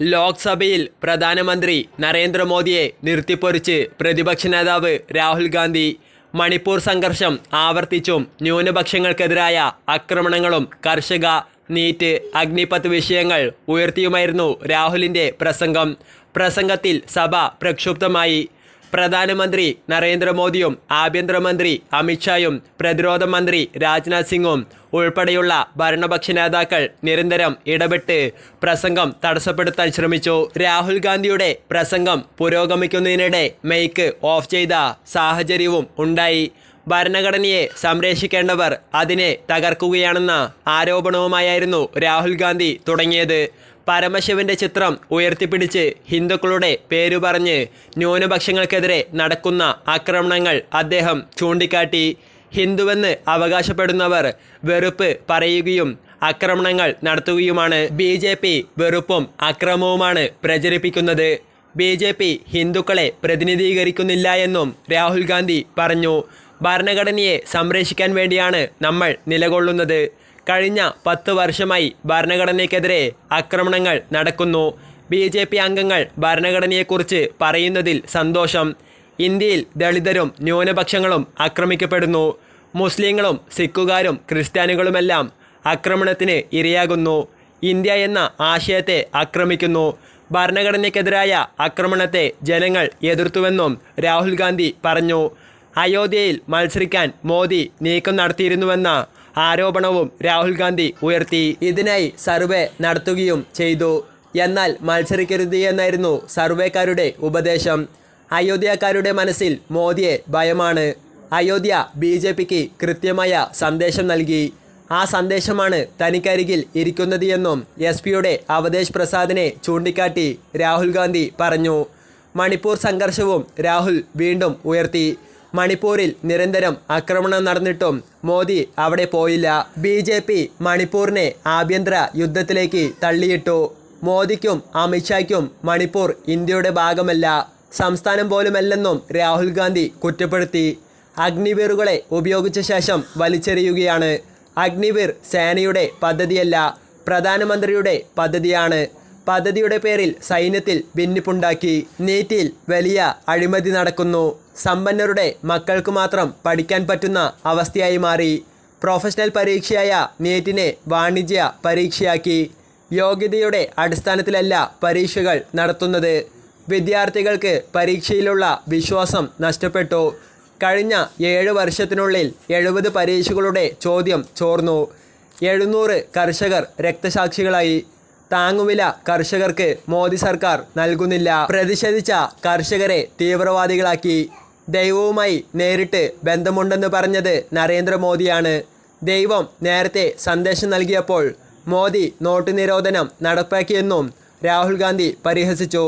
ലോക്സഭയിൽ പ്രധാനമന്ത്രി നരേന്ദ്രമോദിയെ നിർത്തിപ്പൊരിച്ച് പ്രതിപക്ഷ നേതാവ് രാഹുൽ ഗാന്ധി മണിപ്പൂർ സംഘർഷം ആവർത്തിച്ചും ന്യൂനപക്ഷങ്ങൾക്കെതിരായ ആക്രമണങ്ങളും കർഷക നീറ്റ് അഗ്നിപത്ത് വിഷയങ്ങൾ ഉയർത്തിയുമായിരുന്നു രാഹുലിന്റെ പ്രസംഗം. പ്രസംഗത്തിൽ സഭ പ്രക്ഷുബ്ധമായി. പ്രധാനമന്ത്രി നരേന്ദ്രമോദിയും ആഭ്യന്തരമന്ത്രി അമിത്ഷായും പ്രതിരോധ മന്ത്രി രാജ്നാഥ് സിംഗും ഉൾപ്പെടെയുള്ള ഭരണപക്ഷ നേതാക്കൾ നിരന്തരം ഇടപെട്ട് പ്രസംഗം തടസ്സപ്പെടുത്താൻ ശ്രമിച്ചു. രാഹുൽ ഗാന്ധിയുടെ പ്രസംഗം പുരോഗമിക്കുന്നതിനിടെ മൈക്ക് ഓഫ് ചെയ്ത സാഹചര്യവും ഉണ്ടായി. ഭരണഘടനയെ സംരക്ഷിക്കേണ്ടവർ അതിനെ തകർക്കുകയാണെന്ന ആരോപണവുമായിരുന്നു രാഹുൽ ഗാന്ധി തുടങ്ങിയത്. പരമശിവന്റെ ചിത്രം ഉയർത്തിപ്പിടിച്ച് ഹിന്ദുക്കളുടെ പേരു പറഞ്ഞ് ന്യൂനപക്ഷങ്ങൾക്കെതിരെ നടക്കുന്ന ആക്രമണങ്ങൾ അദ്ദേഹം ചൂണ്ടിക്കാട്ടി. ഹിന്ദുവെന്ന് അവകാശപ്പെടുന്നവർ വെറുപ്പ് പറയുകയും ആക്രമണങ്ങൾ നടത്തുകയുമാണ്. ബി ജെ പി വെറുപ്പും അക്രമവുമാണ് പ്രചരിപ്പിക്കുന്നത്. ബി ജെ പി ഹിന്ദുക്കളെ പ്രതിനിധീകരിക്കുന്നില്ല എന്നും രാഹുൽ ഗാന്ധി പറഞ്ഞു. ഭരണഘടനയെ സംരക്ഷിക്കാൻ വേണ്ടിയാണ് നമ്മൾ നിലകൊള്ളുന്നത്. കഴിഞ്ഞ പത്ത് വർഷമായി ഭരണഘടനയ്ക്കെതിരെ ആക്രമണങ്ങൾ നടക്കുന്നു. ബി ജെ പി അംഗങ്ങൾ ഭരണഘടനയെക്കുറിച്ച് പറയുന്നതിൽ സന്തോഷം. ഇന്ത്യയിൽ ദളിതരും ന്യൂനപക്ഷങ്ങളും ആക്രമിക്കപ്പെടുന്നു. മുസ്ലിങ്ങളും സിഖുകാരും ക്രിസ്ത്യാനികളുമെല്ലാം ആക്രമണത്തിന് ഇരയാകുന്നു. ഇന്ത്യ എന്ന ആശയത്തെ ആക്രമിക്കുന്നു. ഭരണഘടനയ്ക്കെതിരായ ആക്രമണത്തെ ജനങ്ങൾ എതിർത്തുവെന്നും രാഹുൽ ഗാന്ധി പറഞ്ഞു. അയോധ്യയിൽ മത്സരിക്കാൻ മോദി നീക്കം നടത്തിയിരുന്നുവെന്ന ആരോപണവും രാഹുൽ ഗാന്ധി ഉയർത്തി ഇതിനായി സർവേ നടത്തുകയും ചെയ്തു. എന്നാൽ മത്സരിക്കരുത് എന്നായിരുന്നു സർവേക്കാരുടെ ഉപദേശം. അയോധ്യക്കാരുടെ മനസ്സിൽ മോദിയെ ഭയമാണ്. അയോധ്യ ബി ജെ പിക്ക് കൃത്യമായ സന്ദേശം നൽകി. ആ സന്ദേശമാണ് തനിക്കരികിൽ ഇരിക്കുന്നത് എന്നും എസ് പിയുടെ അവതേഷ് പ്രസാദിനെ ചൂണ്ടിക്കാട്ടി രാഹുൽ ഗാന്ധി പറഞ്ഞു. മണിപ്പൂർ സംഘർഷവും രാഹുൽ വീണ്ടും ഉയർത്തി. മണിപ്പൂരിൽ നിരന്തരം ആക്രമണം നടന്നിട്ടും മോദി അവിടെ പോയില്ല. ബി ജെ പി മണിപ്പൂരിനെ ആഭ്യന്തര യുദ്ധത്തിലേക്ക് തള്ളിയിട്ടു. മോദിക്കും അമിത്ഷായ്ക്കും മണിപ്പൂർ ഇന്ത്യയുടെ ഭാഗമല്ല. സംസ്ഥാനം പോലുമല്ലെന്നും രാഹുൽ ഗാന്ധി കുറ്റപ്പെടുത്തി. അഗ്നിവീറുകളെ ഉപയോഗിച്ച ശേഷം വലിച്ചെറിയുകയാണ്. അഗ്നിവീർ സേനയുടെ പദ്ധതിയല്ല പ്രധാനമന്ത്രിയുടെ പദ്ധതിയാണ്. പദ്ധതിയുടെ പേരിൽ സൈന്യത്തിൽ ഭിന്നിപ്പുണ്ടാക്കി. നീറ്റിൽ വലിയ അഴിമതി നടക്കുന്നു. സമ്പന്നരുടെ മക്കൾക്ക് മാത്രം പഠിക്കാൻ പറ്റുന്ന അവസ്ഥയായി മാറി. പ്രൊഫഷണൽ പരീക്ഷയായ നീറ്റിനെ വാണിജ്യ പരീക്ഷയാക്കി. യോഗ്യതയുടെ അടിസ്ഥാനത്തിലല്ല പരീക്ഷകൾ നടത്തുന്നത്. വിദ്യാർത്ഥികൾക്ക് പരീക്ഷയിലുള്ള വിശ്വാസം നഷ്ടപ്പെട്ടു. കഴിഞ്ഞ ഏഴ് വർഷത്തിനുള്ളിൽ എഴുപത് പരീക്ഷകളുടെ ചോദ്യം ചോർന്നു. എഴുന്നൂറ് കർഷകർ രക്തസാക്ഷികളായി. താങ്ങുവില കർഷകർക്ക് മോദി സർക്കാർ നൽകുന്നില്ല. പ്രതിഷേധിച്ച കർഷകരെ തീവ്രവാദികളാക്കി. ദൈവവുമായി നേരിട്ട് ബന്ധമുണ്ടെന്ന് പറഞ്ഞത് നരേന്ദ്രമോദിയാണ്. ദൈവം നേരത്തെ സന്ദേശം നൽകിയപ്പോൾ മോദി നോട്ട് നിരോധനം നടപ്പാക്കിയെന്നും രാഹുൽ ഗാന്ധി പരിഹസിച്ചു.